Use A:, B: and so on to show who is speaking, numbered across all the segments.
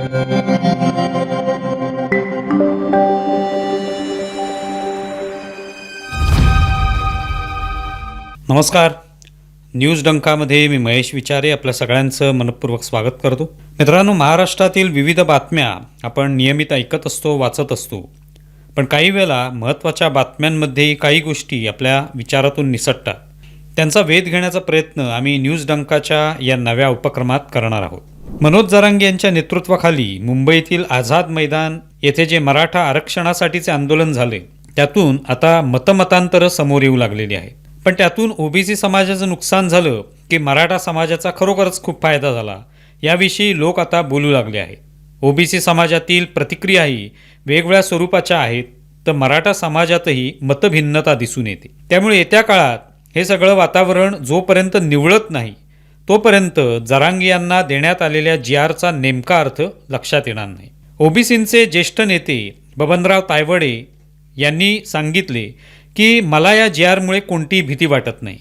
A: नमस्कार. न्यूज डंकामध्ये मी महेश विचारे आपल्या सगळ्यांचं मनपूर्वक स्वागत करतो. मित्रांनो महाराष्ट्रातील विविध बातम्या आपण नियमित ऐकत असतो वाचत असतो. पण काही वेळा महत्त्वाच्या बातम्यांमध्येही काही गोष्टी आपल्या विचारातून निसटतात. त्यांचा वेध घेण्याचा प्रयत्न आम्ही न्यूज डंकाच्या या नव्या उपक्रमात करणार आहोत. मनोज जरांगे यांच्या नेतृत्वाखाली मुंबईतील आझाद मैदान येथे जे मराठा आरक्षणासाठीचे आंदोलन झाले त्यातून आता मतमतांतरं समोर येऊ लागलेली आहेत. पण त्यातून ओबीसी समाजाचं नुकसान झालं की मराठा समाजाचा खरोखरच खूप फायदा झाला याविषयी लोक आता बोलू लागले आहेत. ओबीसी समाजातील प्रतिक्रियाही वेगवेगळ्या स्वरूपाच्या आहेत तर मराठा समाजातही मतभिन्नता दिसून येते. त्यामुळे येत्या काळात हे सगळं वातावरण जोपर्यंत निवळत नाही तोपर्यंत जरांगियांना देण्यात आलेल्या जी आरचा नेमका अर्थ लक्षात येणार नाही. ओबीसींचे ज्येष्ठ नेते बबनराव तायवडे यांनी सांगितले की मला या जी आरमुळे कोणतीही भीती वाटत नाही.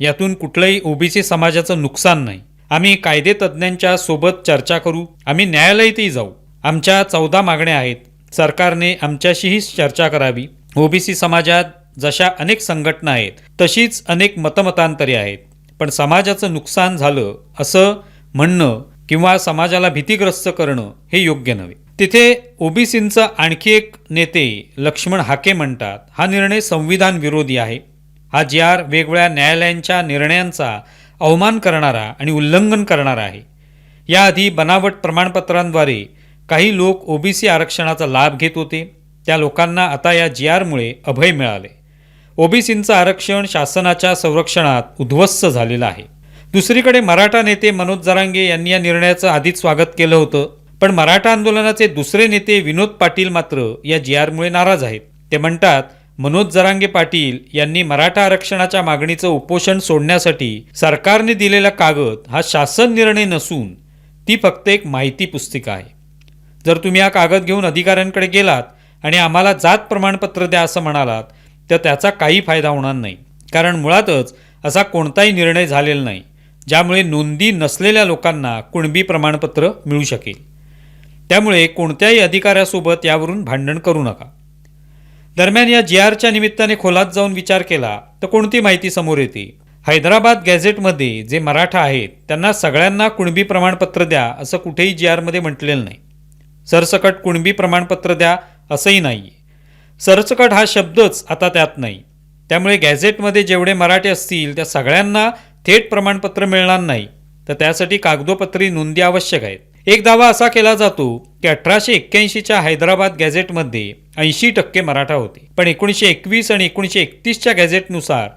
A: यातून कुठलंही ओबीसी समाजाचं नुकसान नाही. आम्ही कायदे तज्ज्ञांच्या सोबत चर्चा करू. आम्ही न्यायालयातही जाऊ. आमच्या चौदा मागण्या आहेत. सरकारने आमच्याशीही चर्चा करावी. ओबीसी समाजात जशा अनेक संघटना आहेत तशीच अनेक मतमतांतरे आहेत. पण समाजाचं नुकसान झालं असं म्हणणं किंवा समाजाला भीतीग्रस्त करणं हे योग्य नव्हे. तिथे ओबीसींचं आणखी एक नेते लक्ष्मण हाके म्हणतात हा निर्णय संविधान विरोधी आहे. हा जी आर वेगवेगळ्या न्यायालयांच्या निर्णयांचा अवमान करणारा आणि उल्लंघन करणारा आहे. याआधी बनावट प्रमाणपत्रांद्वारे काही लोक ओबीसी आरक्षणाचा लाभ घेत होते. त्या लोकांना आता या जी आरमुळे अभय मिळाले. ओबीसींचं आरक्षण शासनाच्या संरक्षणात उद्ध्वस्त झालेलं आहे. दुसरीकडे मराठा नेते मनोज जरांगे यांनी या निर्णयाचं आधीच स्वागत केलं होतं. पण मराठा आंदोलनाचे दुसरे नेते विनोद पाटील मात्र या जी आरमुळे नाराज आहेत. ते म्हणतात मनोज जरांगे पाटील यांनी मराठा आरक्षणाच्या मागणीचं उपोषण सोडण्यासाठी सरकारने दिलेला कागद हा शासन निर्णय नसून ती फक्त एक माहिती पुस्तिका आहे. जर तुम्ही हा कागद घेऊन अधिकाऱ्यांकडे गेलात आणि आम्हाला जात प्रमाणपत्र द्या असं म्हणालात तर त्याचा काही फायदा होणार नाही. कारण मुळातच असा कोणताही निर्णय झालेला नाही ज्यामुळे नोंदी नसलेल्या लोकांना कुणबी प्रमाणपत्र मिळू शकेल. त्यामुळे कोणत्याही अधिकाऱ्यासोबत यावरून भांडण करू नका. दरम्यान या जी आरच्या निमित्ताने खोलात जाऊन विचार केला तर कोणती माहिती समोर येते? हैदराबाद गॅझेटमध्ये जे मराठा आहेत त्यांना सगळ्यांना कुणबी प्रमाणपत्र द्या असं कुठेही जी आरमध्ये म्हटलेलं नाही. सरसकट कुणबी प्रमाणपत्र द्या असंही नाही. सरचकट हा शब्दच आता त्यात नाही. त्यामुळे गॅझेटमध्ये जेवढे मराठी असतील त्या सगळ्यांना थेट प्रमाणपत्र मिळणार नाही. तर त्यासाठी कागदोपत्री नोंदी आवश्यक आहेत. एक दावा असा केला जातो की अठराशे एक्क्याऐंशीच्या हैदराबाद गॅझेटमध्ये ऐंशी टक्के मराठा होते. पण एकोणीसशे एकवीस आणि एकोणीसशे एकतीसच्या गॅझेटनुसार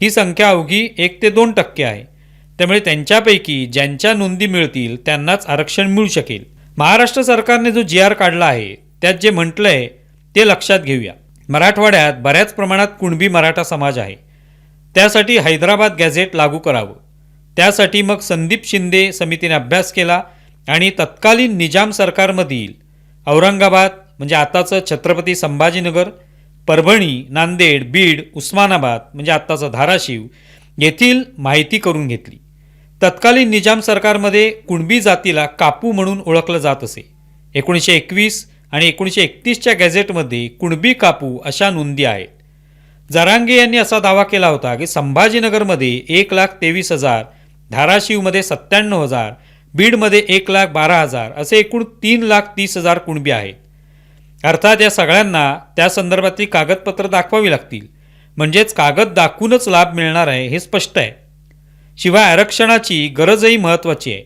A: ही संख्या अवघी एक ते दोन टक्के आहे. त्यामुळे त्यांच्यापैकी ज्यांच्या नोंदी मिळतील त्यांनाच आरक्षण मिळू शकेल. महाराष्ट्र सरकारने जो जी आर काढला आहे त्यात जे म्हटलंय ते लक्षात घेऊया. मराठवाड्यात बऱ्याच प्रमाणात कुणबी मराठा समाज आहे. त्यासाठी हैदराबाद गॅझेट लागू करावं. त्यासाठी मग संदीप शिंदे समितीने अभ्यास केला आणि तत्कालीन निजाम सरकारमधील औरंगाबाद म्हणजे आताचं छत्रपती संभाजीनगर परभणी नांदेड बीड उस्मानाबाद म्हणजे आत्ताचं धाराशिव येथील माहिती करून घेतली. तत्कालीन निजाम सरकारमध्ये कुणबी जातीला कापू म्हणून ओळखलं जात असे. एकोणीसशे एकवीस आणि एकोणीसशे एकतीसच्या गॅझेटमध्ये कुणबी कापू अशा नोंदी आहेत. जरांगे यांनी असा दावा केला होता की संभाजीनगरमध्ये एक लाख तेवीस हजार धाराशिवमध्ये सत्त्याण्णव हजार बीडमध्ये एक लाख बारा हजार असे एकूण तीन लाख तीस हजार कुणबी आहेत. अर्थात या सगळ्यांना त्या संदर्भातली कागदपत्र दाखवावी लागतील. म्हणजेच कागद दाखवूनच लाभ मिळणार आहे हे स्पष्ट आहे. शिवाय आरक्षणाची गरजही महत्त्वाची आहे.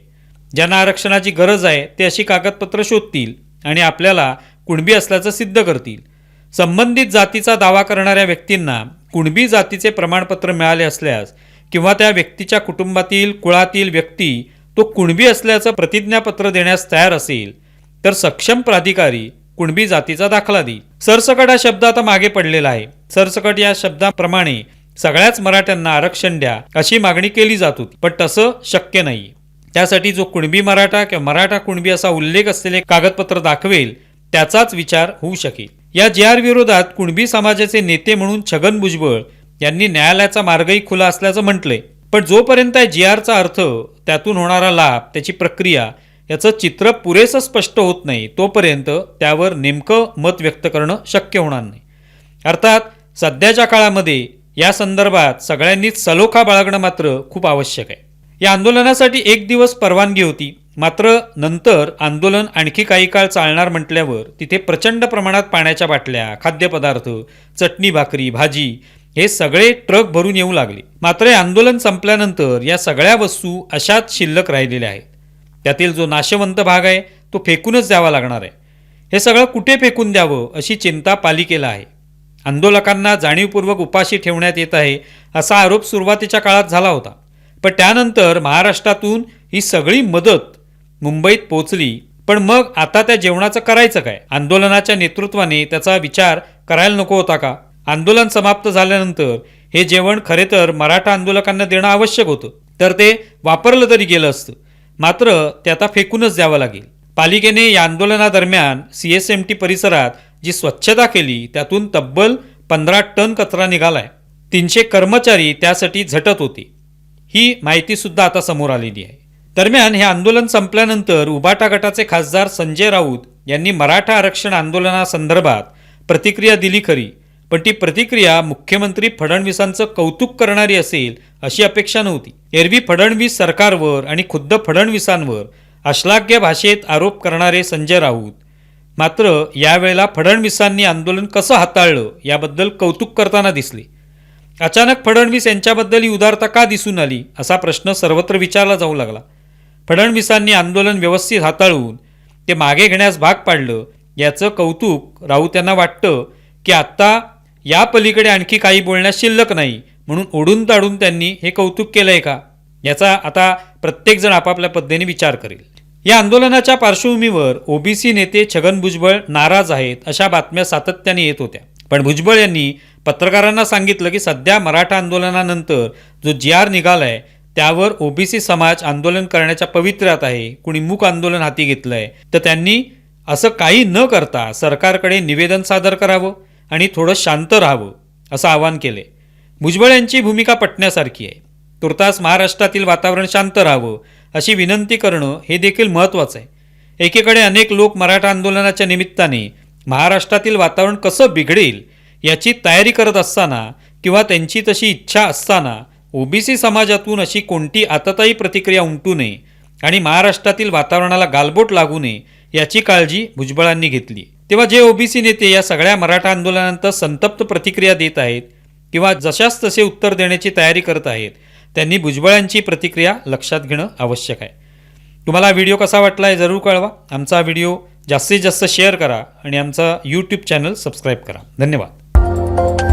A: ज्यांना आरक्षणाची गरज आहे ते अशी कागदपत्र शोधतील. आणि आपल्याला कुणबी असल्याचं सिद्ध करतील. संबंधित जातीचा दावा करणाऱ्या व्यक्तींना कुणबी जातीचे प्रमाणपत्र मिळाले असल्यास किंवा त्या व्यक्तीच्या कुटुंबातील कुळातील व्यक्ती तो कुणबी असल्याचं प्रतिज्ञापत्र देण्यास तयार असेल तर सक्षम प्राधिकारी कुणबी जातीचा दाखला देईल. सरसकट हा शब्द आता मागे पडलेला आहे. सरसकट या शब्दाप्रमाणे सगळ्याच मराठ्यांना आरक्षण द्या अशी मागणी केली जात होती. पण तसं शक्य नाही. त्यासाठी जो कुणबी मराठा किंवा मराठा कुणबी असा उल्लेख असलेले कागदपत्र दाखवेल त्याचाच विचार होऊ शकेल. या जे आर विरोधात कुणबी समाजाचे नेते म्हणून छगन भुजबळ यांनी न्यायालयाचा मार्गही खुला असल्याचं म्हटलंय. पण जोपर्यंत जी आरचा अर्थ त्यातून होणारा लाभ त्याची प्रक्रिया याचं चित्र पुरेसं स्पष्ट होत नाही तोपर्यंत त्यावर नेमकं मत व्यक्त करणं शक्य होणार नाही. अर्थात सध्याच्या काळामध्ये या संदर्भात सगळ्यांनीच सलोखा बाळगणं मात्र खूप आवश्यक आहे. या आंदोलनासाठी एक दिवस परवानगी होती. मात्र नंतर आंदोलन आणखी काही काळ चालणार म्हटल्यावर तिथे प्रचंड प्रमाणात पाण्याच्या बाटल्या खाद्यपदार्थ चटणी भाकरी भाजी हे सगळे ट्रक भरून येऊ लागले. मात्र हे आंदोलन संपल्यानंतर या सगळ्या वस्तू अशाच शिल्लक राहिलेल्या आहेत. त्यातील जो नाशवंत भाग आहे तो फेकूनच द्यावा लागणार आहे. हे सगळं कुठे फेकून द्यावं अशी चिंता पालिकेला आहे. आंदोलकांना जाणीवपूर्वक उपाशी ठेवण्यात येत आहे असा आरोप सुरुवातीच्या काळात झाला होता. पण त्यानंतर महाराष्ट्रातून ही सगळी मदत मुंबईत पोचली पण मग आता त्या जेवणाचं करायचं काय? आंदोलनाच्या नेतृत्वाने त्याचा विचार करायला नको होता का? आंदोलन समाप्त झाल्यानंतर हे जेवण खरे तर मराठा आंदोलकांना देणं आवश्यक होतं. तर ते वापरलं तरी गेलं असतं. मात्र ते आता फेकूनच द्यावं लागेल. पालिकेने या आंदोलनादरम्यान सी एस एम टी परिसरात जी स्वच्छता केली त्यातून तब्बल पंधरा टन कचरा निघालाय. तीनशे कर्मचारी त्यासाठी झटत होते. ही माहितीसुद्धा आता समोर आलेली आहे. दरम्यान हे आंदोलन संपल्यानंतर उबाटा गटाचे खासदार संजय राऊत यांनी मराठा आरक्षण आंदोलनासंदर्भात प्रतिक्रिया दिली खरी पण ती प्रतिक्रिया मुख्यमंत्री फडणवीसांचं कौतुक करणारी असेल अशी अपेक्षा नव्हती. एरवी फडणवीस सरकारवर आणि खुद्द फडणवीसांवर अश्लाघ्य भाषेत आरोप करणारे संजय राऊत. मात्र यावेळेला फडणवीसांनी आंदोलन कसं हाताळलं याबद्दल कौतुक करताना दिसले. अचानक फडणवीस यांच्याबद्दल ही उदारता का दिसून आली असा प्रश्न सर्वत्र विचारला जाऊ लागला. फडणवीसांनी आंदोलन व्यवस्थित हाताळून ते मागे घेण्यास भाग पाडलं. याचं कौतुक राऊत यांना वाटतं की आत्ता या पलीकडे आणखी काही बोलण्यास शिल्लक नाही म्हणून ओढून ताडून त्यांनी हे कौतुक केलंय का? याचा आता प्रत्येकजण आपापल्या पद्धतीने विचार करेल. या आंदोलनाच्या पार्श्वभूमीवर ओबीसी नेते छगन भुजबळ नाराज आहेत अशा बातम्या सातत्याने येत होत्या. पण भुजबळ यांनी पत्रकारांना सांगितलं की सध्या मराठा आंदोलनानंतर जो जी आर निघालाय त्यावर ओबीसी समाज आंदोलन करण्याच्या पवित्र्यात आहे. कुणी मूक आंदोलन हाती घेतलंय तर त्यांनी असं काही न करता सरकारकडे निवेदन सादर करावं आणि थोडं शांत राहावं असं आवाहन केले भुजबळ यांची भूमिका पटण्यासारखी आहे. तुर्तास महाराष्ट्रातील वातावरण शांत राहावं अशी विनंती करणं हे देखील महत्त्वाचं आहे. एकीकडे अनेक लोक मराठा आंदोलनाच्या निमित्ताने महाराष्ट्रातील वातावरण कसं बिघडेल याची तयारी करत असताना किंवा त्यांची तशी इच्छा असताना ओबीसी समाजातून अशी कोणती आततायी प्रतिक्रिया उमटू नये आणि महाराष्ट्रातील वातावरणाला गालबोट लागू नये याची काळजी भुजबळांनी घेतली. तेव्हा जे ओबीसी नेते या सगळ्या मराठा आंदोलनानंतर संतप्त प्रतिक्रिया देत आहेत किंवा जशास तसे उत्तर देण्याची तयारी करत आहेत त्यांनी भुजबळांची प्रतिक्रिया लक्षात घेणं आवश्यक आहे. तुम्हाला हा व्हिडिओ कसा वाटला आहे जरूर कळवा. आमचा व्हिडिओ जास्तीत जास्त शेअर करा आणि आमचा यूट्यूब चॅनल सबस्क्राईब करा. धन्यवाद. Thank you.